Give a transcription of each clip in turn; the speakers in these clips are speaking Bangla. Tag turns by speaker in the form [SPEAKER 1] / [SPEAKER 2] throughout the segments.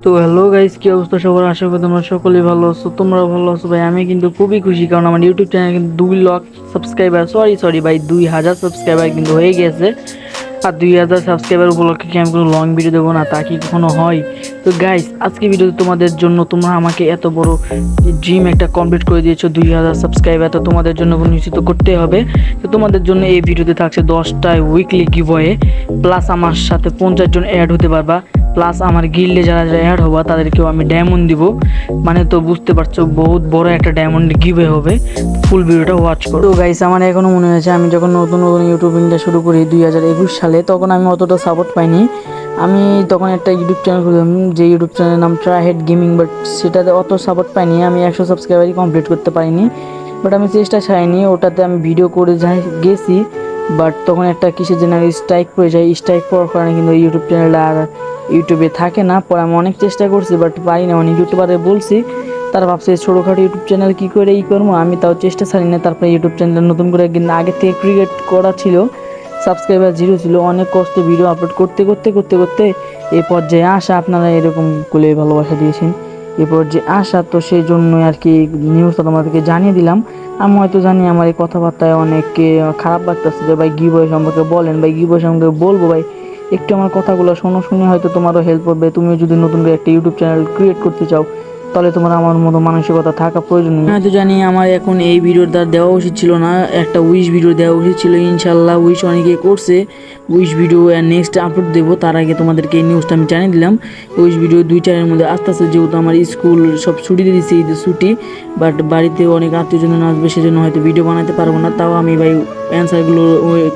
[SPEAKER 1] তো হ্যালো গাইস কি অবস্থা সবার? আশা করি তোমরা সকলেই ভালো আছো। তোমরা ভালো আছো ভাই? আমি কিন্তু খুবই খুশি, কারণ আমার ইউটিউব চ্যানেল কিন্তু দুই লক্ষ সাবস্ক্রাইবার সরি সরি ভাই, দুই হাজার সাবস্ক্রাইবার কিন্তু হয়ে গেছে। আর দুই হাজার সাবস্ক্রাইবার উপলক্ষে কি আমি কোনো লং ভিডিও দেবো না? তা কি কখনো হয়? তো গাইস আজকে ভিডিওতে তোমাদের জন্য তোমরা আমাকে এত বড় ড্রিম একটা কমপ্লিট করে দিয়েছ, দুই হাজার সাবস্ক্রাইবার তো তোমাদের জন্য নিশ্চিত করতে হবে। তো তোমাদের জন্য এই ভিডিওতে থাকছে দশটায় উইকলি গিভওয়ে প্লাস আমার সাথে পঞ্চাশ জন অ্যাড হতে পারবা প্লাস আমার গিল্ডে যারা যারা অ্যাড হবা, তাদেরকেও আমি ডায়মন্ড দিব। মানে তো বুঝতে পারছ, বহুত বড় একটা ডায়মন্ড গিভে হবে। ফুল ভিডিওটা ওয়াচ করো। তো গাইস আমার এখনও মনে হয়েছে, আমি যখন নতুন নতুন ইউটিউবিংটা শুরু করি, দুই হাজার একুশ সালে তখন আমি অতটা সাপোর্ট পাইনি। আমি তখন একটা ইউটিউব চ্যানেল খুললাম, যে ইউটিউব চ্যানেলের নাম ট্রাহেড গেমিং বাট সেটাতে অত সাপোর্ট পাইনি। আমি একশো সাবস্ক্রাইবারই কমপ্লিট করতে পারিনি। বাট আমি চেষ্টা ছাড়িনি ওটাতে আমি ভিডিও করে যাই, গেছি। বাট তখন একটা কিসের জন্য স্ট্রাইক পড়ে যায় স্ট্রাইক পড়ার কারণে কিন্তু ইউটিউব চ্যানেলটা আর ইউটিউবে থাকে না। পরে আমি অনেক চেষ্টা করছি বাট পারি না। অনেক ইউটিউবারে বলছি, তারা ভাবছে ছোটোখাটো ইউটিউব চ্যানেল কী করে ই করব? আমি তাও চেষ্টা ছাড়ি না তারপরে ইউটিউব চ্যানেল নতুন করে কিন্তু আগে থেকে ক্রিয়েট করা ছিল। সাবস্ক্রাইবার জিরো ছিল, অনেক কষ্ট ভিডিও আপলোড করতে করতে করতে করতে এই পর্যায়ে আসা আপনারা এরকম কুলে ভালোবাসা দিয়েছেন। এই পর্যায়ে আসা তো সেই জন্যই আর কি নিউজটা তোমাদেরকে জানিয়ে দিলাম। আমি হয়তো জানি আমার এই কথাবার্তায় অনেককে খারাপ লাগতেছে যে, ভাই গি গিবয় সম্পর্কে বলেন, ভাই গি গিবয় সম্পর্কে বলব, ভাই। একটু আমার কথাগুলো শোনো, শুনে হয়তো তোমারও হেল্প হবে। তুমি যদি নতুন করে একটা ইউটিউব চ্যানেল ক্রিয়েট করতে চাও তাহলে তোমার আমার মতো মানসিকতা থাকা প্রয়োজন। হয়তো জানি আমার এখন এই ভিডিওর দ্বার দেওয়া উচিত ছিল না, একটা উইশ ভিডিও দেওয়া উচিত ছিল ইনশাল্লাহ উইশ অনেকে করছে। উইশ ভিডিও নেক্সট আপলোড দেবো, তার আগে তোমাদেরকে এই নিউজটা আমি জানিয়ে দিলাম। উইশ ভিডিও দুই চারের মধ্যে আস্তে আস্তে যেহেতু আমার স্কুল সব ছুটি দিয়ে দিচ্ছে ঈদের ছুটি বাট বাড়িতে অনেক আত্মীয়জন আসবে, সেজন্য হয়তো ভিডিও বানাতে পারব না। তাও আমি ভাই অ্যান্সারগুলো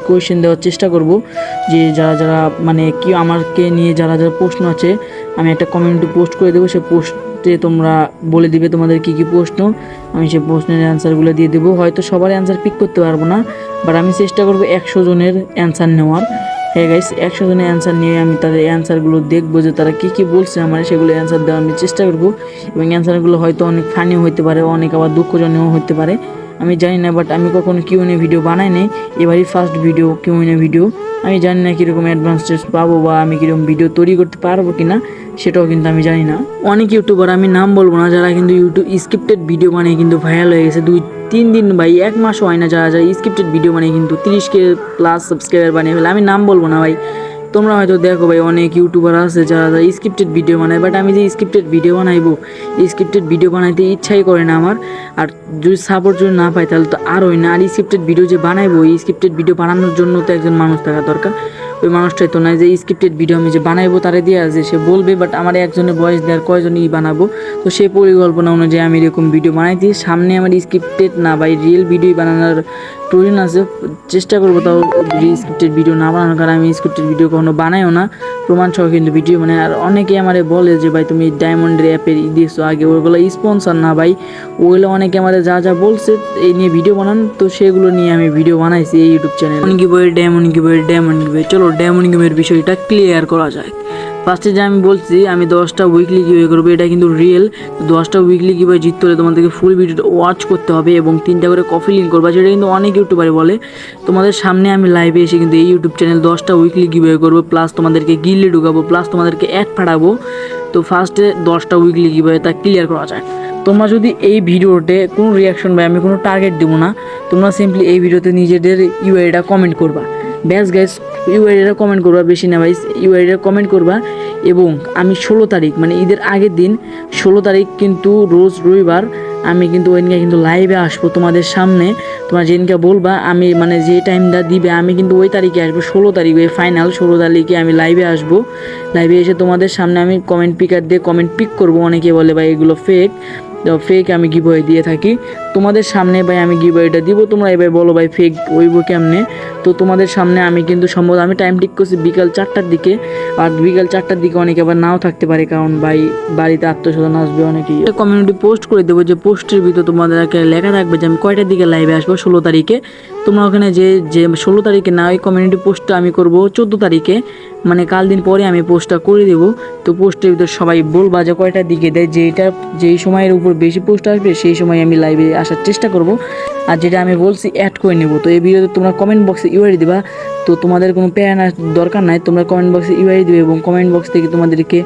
[SPEAKER 1] কোয়েশ্চেন দেওয়ার চেষ্টা করব, যে যারা যারা মানে কি আমাকে নিয়ে যারা যারা প্রশ্ন আছে, আমি একটা কমেন্টে পোস্ট করে দেবো, সে পোস্টে তোমরা বলে দিবে তোমাদের কি কি প্রশ্ন, আমি সেই প্রশ্নের অ্যান্সারগুলো দিয়ে দেবো। হয়তো সবার অ্যান্সার পিক করতে পারব না বাট আমি চেষ্টা করব একশো জনের অ্যান্সার নেওয়ার। হ্যাঁ গাইস একশো জনের অ্যান্সার নিয়ে আমি তাদের অ্যান্সারগুলো দেখব যে তারা কী কী বলছে আমার, সেগুলো অ্যান্সার দেওয়ার আমি চেষ্টা করব। এবং অ্যান্সারগুলো হয়তো অনেক ফানিও হতে পারে, অনেক আবার দুঃখজনীয় হতে পারে। আমি জানি না বাট আমি কখনো কিউ নিয়ে ভিডিও বানাই নাই। এবারই ফার্স্ট ভিডিও কিউ নিয়ে ভিডিও আমি জানি না কীরকম অ্যাডভান্স টেস্ট পাবো বা আমি কীরকম ভিডিও তৈরি করতে পারব কি না সেটাও কিন্তু আমি জানি না। অনেক ইউটিউবার আমি নাম বলব না, যারা কিন্তু ইউটিউব স্ক্রিপ্টেড ভিডিও বানিয়ে কিন্তু ভাইরাল হয়ে গেছে। দুই, তিন দিন ভাই এক মাসও হয় না যারা যারা স্ক্রিপ্টেড ভিডিও বানিয়ে কিন্তু তিরিশ কে প্লাস সাবস্ক্রাইবার বানিয়ে ফেলে। আমি নাম বলব না ভাই। তোমরা হয়তো দেখো ভাই, অনেক ইউটিউবার আছে যারা স্ক্রিপ্টেড ভিডিও বানায় বাট আমি যে স্ক্রিপ্টেড ভিডিও বানাইবো স্ক্রিপ্টেড ভিডিও বানাইতে ইচ্ছাই করে না আমার। আর যদি সাপোর্ট যদি না পাই, তাহলে তো আরোই না, আর স্ক্রিপ্টেড ভিডিও যে বানাইবো, এই স্ক্রিপ্টেড ভিডিও বানানোর জন্য তো একজন মানুষ থাকা দরকার। ওই মানুষটাই তো নয় যে স্ক্রিপ্টেড ভিডিও আমি যে বানাইবো, তারে দিয়ে আছে সে বলবে বাট আমার একজনের বয়স দেওয়ার কয়জনই বানাবো? তো সেই পরিকল্পনা অনুযায়ী আমি এরকম ভিডিও বানাইছি সামনে আমার স্ক্রিপ্টেড না বা রিয়েল ভিডিও বানানোর প্রয়োজন আছে, চেষ্টা করব তাও স্ক্রিপ্টেড ভিডিও না বানানোর কারণ আমি স্ক্রিপ্টেড ভিডিও কখনো বানাইও না। প্রমাণ সহ কিন্তু ভিডিও মানে আর অনেকে আমারে বলে যে, ভাই, তুমি ডায়মন্ডের অ্যাপের ই দিয়েছ আগে, ওগুলো স্পন্সর না ভাই। ওগুলো অনেকে আমাদের যা যা বলছে, এই নিয়ে ভিডিও বানান। তো সেগুলো নিয়ে আমি ভিডিও বানাইছি এই ইউটিউব চ্যানেল ডায়মন্ড বই ডায়মন্ড কি বই চলো ডায়মন্ড গেমের বিষয়টা ক্লিয়ার করা যায় ফার্স্টে যে আমি বলছি, আমি দশটা উইকলি কীভাবে করব, এটা কিন্তু রিয়েল দশটা উইকলি কীভাবে জিততে হলে তোমাদেরকে ফুল ভিডিওটা ওয়াচ করতে হবে এবং তিনটা করে কফি লিঙ্ক করবা। সেটা কিন্তু অনেক ইউটিউবারে বলে। তোমাদের সামনে আমি লাইভে এসে কিন্তু এই ইউটিউব চ্যানেল দশটা উইকলি কীভাবে করব প্লাস তোমাদেরকে গিল্লে ঢুকাবো প্লাস তোমাদেরকে অ্যাড পাঠাবো তো ফার্স্টে দশটা উইকলি কীভাবে তা ক্লিয়ার করা যায় তোমরা যদি এই ভিডিওতে কোনো রিয়াকশন বা আমি কোনো টার্গেট দেবো না, তোমরা সিম্পলি এই ভিডিওতে নিজেদের ইউআইটা কমেন্ট করবা। ব্যাস গাইস ইউআইডিটা কমেন্ট করবা বেশি না ভাই। ইউআইডিটা কমেন্ট করবা। এবং আমি ষোলো তারিখ মানে ঈদের আগের দিন, ষোলো তারিখ কিন্তু রোজ রবিবার আমি কিন্তু ওইদিনকে কিন্তু লাইভে আসব তোমাদের সামনে। তোমার যেদিনকে বলবা, আমি মানে যে টাইমটা দিবে, আমি কিন্তু ওই তারিখে আসব, ষোলো তারিখ, ওই ফাইনাল ষোলো তারিখে আমি লাইভে আসব। লাইভে এসে তোমাদের সামনে আমি কমেন্ট পিকার দিয়ে কমেন্ট পিক করব, অনেকে বলে ভাই এগুলো ফেক ফেক আমি গিভওয়ে দিয়ে থাকি। তোমাদের সামনে ভাই আমি গিভওয়েটা দিব, তোমরা এবার বলো ভাই ফেক ওইব কেমনে? তো তোমাদের সামনে আমি কিন্তু সম্ভবত আমি টাইম ঠিক করছি বিকাল চারটার দিকে। আর বিকাল চারটার দিকে অনেকে আবার নাও থাকতে পারে, কারণ ভাই বাড়িতে আত্মস্বজন আসবে অনেকেই। কমিউনিটি পোস্ট করে দেবো যে পোস্টের ভিতর তোমাদেরকে লেখা থাকবে যে আমি কয়টার দিকে লাইভে আসব? ষোলো তারিখে। তোমরা ওখানে যে যে ষোলো তারিখে না, ওই কমিউনিটি পোস্টটা আমি করব চোদ্দ তারিখে। মানে কাল দিন পরে আমি পোস্টটা করে দেবো। তো পোস্টের ভিতরে সবাই বলবা যে কয়টার দিকে দেয় যেটা যেই সময়ের উপর বেশি পোস্ট আসবে, সেই সময় আমি লাইভে আসার চেষ্টা করব। আর যেটা আমি বলছি অ্যাড করে নেব। তো এই ভিডিওতে তোমরা কমেন্ট বক্সে ইউআইডি দিবা। তো তোমাদের কোনো প্যান দরকার নাই, তোমরা কমেন্ট বক্সে ইউআই দেবে এবং কমেন্ট বক্স থেকে তোমাদেরকে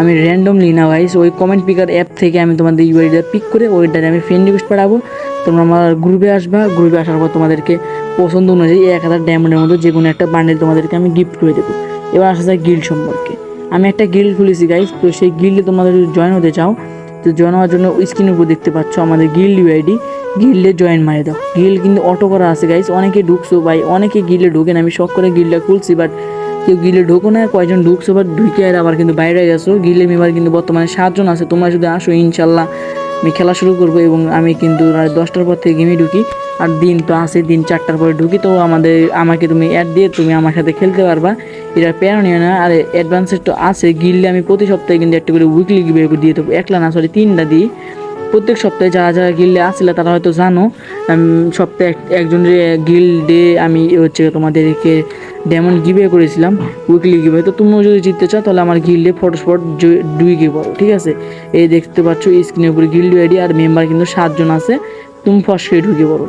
[SPEAKER 1] আমি র্যান্ডমলি না ভাইস ওই কমেন্ট পিকার অ্যাপ থেকে আমি তোমাদের ইউআইডিটা পিক করে ওইটাতে আমি ফ্রেন্ড রিকোয়েস্ট পাঠাবো। তোমরা আমার গ্রুপে আসবা গ্রুপে আসার পর তোমাদেরকে পছন্দ অনুযায়ী এক হাজার ডায়মন্ডের মধ্যে যে কোনো একটা বান্ডেল তোমাদেরকে আমি গিফট করে দেবো। এবার আসা যায় গিল্ড সম্পর্কে। আমি একটা গিল্ড খুলেছি গাইস তো সেই গিল্ডে তোমাদের জয়েন হতে চাও, তো জয়েন হওয়ার জন্য স্ক্রিনের উপর দেখতে পাচ্ছ আমাদের গিল্ড ইউআইডি গিল্ডে জয়েন মারে দাও। গিল্ড কিন্তু অটো করা আছে গাইস অনেকে ঢুকছো, ভাই, অনেকে গিল্ডে ঢুকেন আমি শখ করে গিল্ডটা খুলছি বাট কেউ গিলে ঢোকো না, কয়জন ঢুকছো বাট ঢুকে আর আবার কিন্তু বাইরে গেছো গিলে মেম্বার কিন্তু বর্তমানে সাতজন আছে, তোমরা যদি আসো ইনশাল্লাহ আমি খেলা শুরু করব এবং আমি কিন্তু দশটার পর থেকে গেমে ঢুকি। আর দিন তো আসে দিন চারটার পরে ঢুকি, তো আমাদের, আমাকে তুমি অ্যাড দিয়ে তুমি আমার সাথে খেলতে পারবা। এটা প্যারা না, আর অ্যাডভান্সের তো আছে। গিললে আমি প্রতি সপ্তাহে কিন্তু একটা করে উইকলি গিভে দিয়ে দেবো। একলা না সরি তিনটা দিই। প্রত্যেক সপ্তাহে যারা যারা গিল্ডে আসলে তারা হয়তো জানো সপ্তাহে একজন গিল্ডে আমি হচ্ছে তোমাদেরকে ডেমন গিভে করেছিলাম উইকলি গিভে তো তুমিও যদি জিততে চাও, তাহলে আমার গিল্ডে ফটোস্পট দুই গিভ ঠিক আছে? এই দেখতে পাচ্ছ স্ক্রিনের উপরে গিল্ড আইডি আর মেম্বার কিন্তু সাতজন আছে, তুমি ফসকে ঢুকে পড়ো।